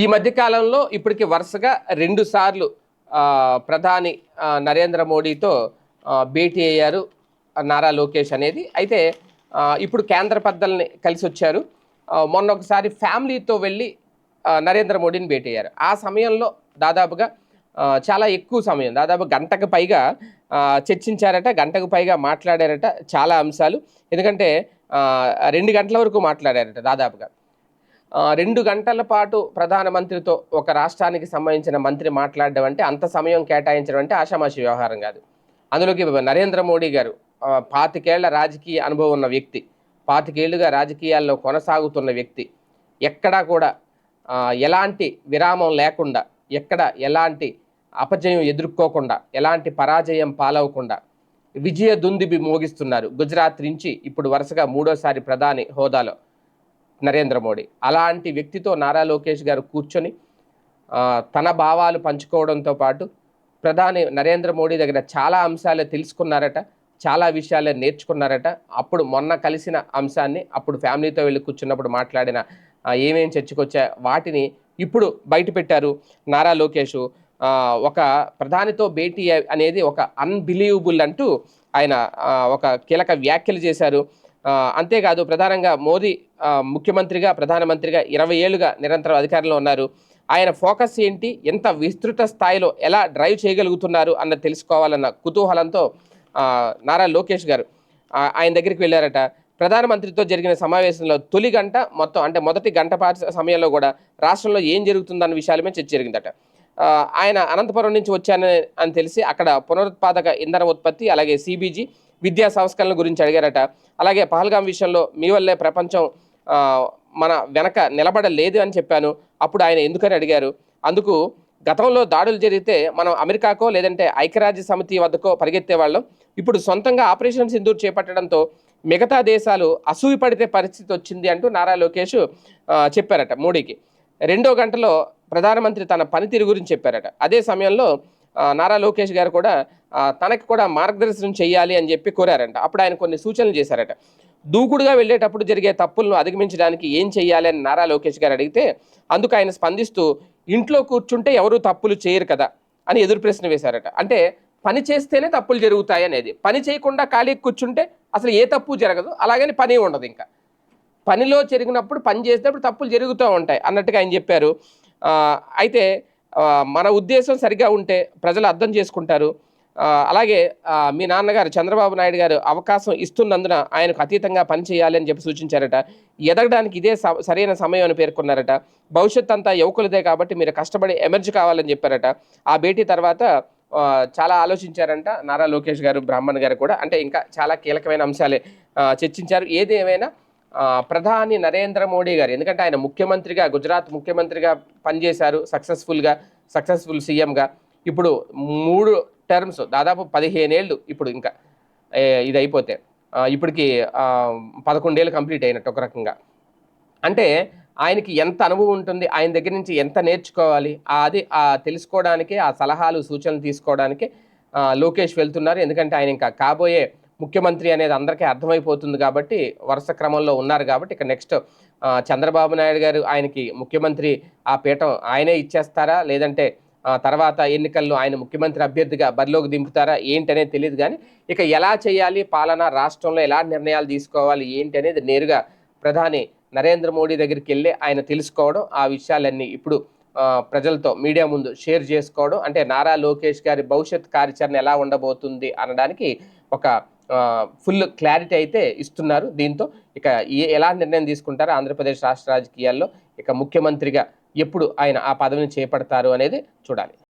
ఈ మధ్యకాలంలో ఇప్పటికి వరుసగా రెండుసార్లు ప్రధాని నరేంద్ర మోడీతో భేటీ అయ్యారు నారా లోకేష్ అనేది. అయితే ఇప్పుడు కేంద్ర పెద్దల్ని కలిసి వచ్చారు. మొన్న ఒకసారి ఫ్యామిలీతో వెళ్ళి నరేంద్ర మోడీని భేటీ అయ్యారు. ఆ సమయంలో దాదాపుగా చాలా ఎక్కువ సమయం దాదాపు గంటకు పైగా చర్చించారట గంటకు పైగా మాట్లాడారట చాలా అంశాలు. ఎందుకంటే రెండు గంటల వరకు మాట్లాడారట దాదాపుగా. రెండు గంటల పాటు ప్రధానమంత్రితో ఒక రాష్ట్రానికి సంబంధించిన మంత్రి మాట్లాడడం అంటే అంత సమయం కేటాయించడం అంటే ఆషామాషి వ్యవహారం కాదు. అందులోకి నరేంద్ర మోడీ గారు పాతికేళ్ళ రాజకీయ అనుభవం ఉన్న వ్యక్తి పాతికేళ్ళుగా రాజకీయాల్లో కొనసాగుతున్న వ్యక్తి ఎక్కడా కూడా ఎలాంటి విరామం లేకుండా ఎక్కడ ఎలాంటి అపజయం ఎదుర్కోకుండా ఎలాంటి పరాజయం పాలవకుండా విజయ దుందిబి మోగిస్తున్నారు. గుజరాత్ నుంచి ఇప్పుడు వరుసగా మూడోసారి ప్రధాని హోదాలో. నరేంద్ర మోడీ. అలాంటి వ్యక్తితో నారా లోకేష్ గారు కూర్చొని తన భావాలు పంచుకోవడంతో పాటు ప్రధాని నరేంద్ర మోడీ దగ్గర చాలా అంశాలు తెలుసుకున్నారట చాలా విషయాలు నేర్చుకున్నారట. అప్పుడు మొన్న కలిసిన అంశాన్ని అప్పుడు ఫ్యామిలీతో వెళ్ళి కూర్చున్నప్పుడు మాట్లాడిన ఏమేమి చర్చకొచ్చా వాటిని ఇప్పుడు బయట పెట్టారు నారా లోకేష్. ఒక ప్రధానితో భేటీ అనేది ఒక అన్బిలీవబుల్ అంటూ ఆయన ఒక కీలక వ్యాఖ్యలు చేశారు. అంతేకాదు ప్రధానంగా మోదీ ముఖ్యమంత్రిగా ప్రధానమంత్రిగా ఇరవై ఏళ్ళుగా నిరంతరం అధికారంలో ఉన్నారు. ఆయన ఫోకస్ ఏంటి? ఎంత విస్తృత స్థాయిలో ఎలా డ్రైవ్ చేయగలుగుతున్నారు అన్న తెలుసుకోవాలన్న కుతూహలంతో నారా లోకేష్ గారు ఆయన దగ్గరికి వెళ్ళారట. ప్రధానమంత్రితో జరిగిన సమావేశంలో తొలి గంట మొత్తం అంటే మొదటి గంట పాటు సమయంలో కూడా రాష్ట్రంలో ఏం జరుగుతుందన్న విషయాల మీద చర్చ జరిగిందట. ఆయన అనంతపురం నుంచి వచ్చానని అని తెలిసి అక్కడ పునరుత్పాదక ఇంధన ఉత్పత్తి అలాగే సిబీజీ విద్యా సంస్కరణల గురించి అడిగారట. అలాగే పహల్గాం విషయంలో మీ వల్లే ప్రపంచం మన వెనక నిలబడలేదు అని చెప్పాను. అప్పుడు ఆయన ఎందుకని అడిగారు? అందుకు గతంలో దాడులు జరిగితే మనం అమెరికాకో లేదంటే ఐక్యరాజ్య సమితి వద్దకో పరిగెత్తే వాళ్ళం. ఇప్పుడు సొంతంగా ఆపరేషన్ సింధూర్ చేపట్టడంతో మిగతా దేశాలు అసూయ పడితే పరిస్థితి వచ్చింది అంటూ నారా లోకేష్ చెప్పారట మోడీకి. రెండో గంటలో ప్రధానమంత్రి తన పనితీరు గురించి చెప్పారట. అదే సమయంలో నారా లోకేష్ గారు కూడా తనకి కూడా మార్గదర్శనం చేయాలి అని చెప్పి కోరారంట. అప్పుడు ఆయన కొన్ని సూచనలు చేశారట. దూకుడుగా వెళ్ళేటప్పుడు జరిగే తప్పులను అధిగమించడానికి ఏం చేయాలి అని నారా లోకేష్ గారు అడిగితే అందుకు ఆయన స్పందిస్తూ ఇంట్లో కూర్చుంటే ఎవరు తప్పులు చేయరు కదా అని ఎదురు ప్రశ్న వేశారట. అంటే పని చేస్తేనే తప్పులు జరుగుతాయి అనేది. పని చేయకుండా ఖాళీ కూర్చుంటే అసలు ఏ తప్పు జరగదు. అలాగని పని ఉండదు ఇంకా. పనిలో జరిగినప్పుడు పని చేసేటప్పుడు తప్పులు జరుగుతూ ఉంటాయి అన్నట్టుగా ఆయన చెప్పారు. అయితే మన ఉద్దేశం సరిగా ఉంటే ప్రజలు అర్థం చేసుకుంటారు. అలాగే మీ నాన్నగారు చంద్రబాబు నాయుడు గారు అవకాశం ఇస్తున్నందున ఆయనకు అతీతంగా పనిచేయాలి అని చెప్పి సూచించారట. ఎదగడానికి ఇదే స- సరైన సమయం అని పేర్కొన్నారట. భవిష్యత్ అంతా యువకులదే కాబట్టి మీరు కష్టపడి ఎమర్జ్ కావాలని చెప్పారట. ఆ భేటీ తర్వాత చాలా ఆలోచించారంట నారా లోకేష్ గారు బ్రాహ్మణ్ గారు కూడా. అంటే ఇంకా చాలా కీలకమైన అంశాలే చర్చించారు. ఏది ఏమైనా ప్రధాని నరేంద్ర మోడీ గారు ఎందుకంటే ఆయన ముఖ్యమంత్రిగా గుజరాత్ ముఖ్యమంత్రిగా పనిచేశారు సక్సెస్ఫుల్గా సక్సెస్ఫుల్ సీఎంగా ఇప్పుడు మూడు టర్మ్స్ దాదాపు పదిహేనేళ్ళు ఇప్పుడు ఇంకా ఇది అయిపోతే ఇప్పటికి పదకొండేళ్ళు కంప్లీట్ అయినట్టు ఒక రకంగా. అంటే ఆయనకి ఎంత అనుభవం ఉంటుంది ఆయన దగ్గర నుంచి ఎంత నేర్చుకోవాలి అది ఆ తెలుసుకోవడానికి ఆ సలహాలు సూచనలు తీసుకోవడానికి లోకేష్ వెళ్తున్నారు. ఎందుకంటే ఆయన ఇంకా కాబోయే ముఖ్యమంత్రి అనేది అందరికీ అర్థమైపోతుంది కాబట్టి వరుస క్రమంలో ఉన్నారు కాబట్టి ఇక నెక్స్ట్ చంద్రబాబు నాయుడు గారు ఆయనకి ముఖ్యమంత్రి ఆ పీఠం ఆయనే ఇచ్చేస్తారా? లేదంటే తర్వాత ఎన్నికల్లో ఆయన ముఖ్యమంత్రి అభ్యర్థిగా బరిలోకి దింపుతారా? ఏంటనేది తెలియదు కానీ ఇక ఎలా చేయాలి? పాలన రాష్ట్రంలో ఎలా నిర్ణయాలు తీసుకోవాలి? ఏంటి అనేది నేరుగా ప్రధాని నరేంద్ర మోడీ దగ్గరికి వెళ్ళి ఆయన తెలుసుకోవడం ఆ విషయాలన్నీ ఇప్పుడు ప్రజలతో మీడియా ముందు షేర్ చేసుకోవడం. అంటే నారా లోకేష్ గారి భవిష్యత్ కార్యాచరణ ఎలా ఉండబోతుంది అనడానికి ఒక ఫుల్ క్లారిటీ అయితే ఇస్తున్నారు దీంతో. ఇక ఏ ఎలా నిర్ణయం తీసుకుంటారో ఆంధ్రప్రదేశ్ రాష్ట్ర రాజకీయాల్లో ఇక ముఖ్యమంత్రిగా ఎప్పుడు ఆయన ఆ పదవిని చేపడతారు అనేది చూడాలి.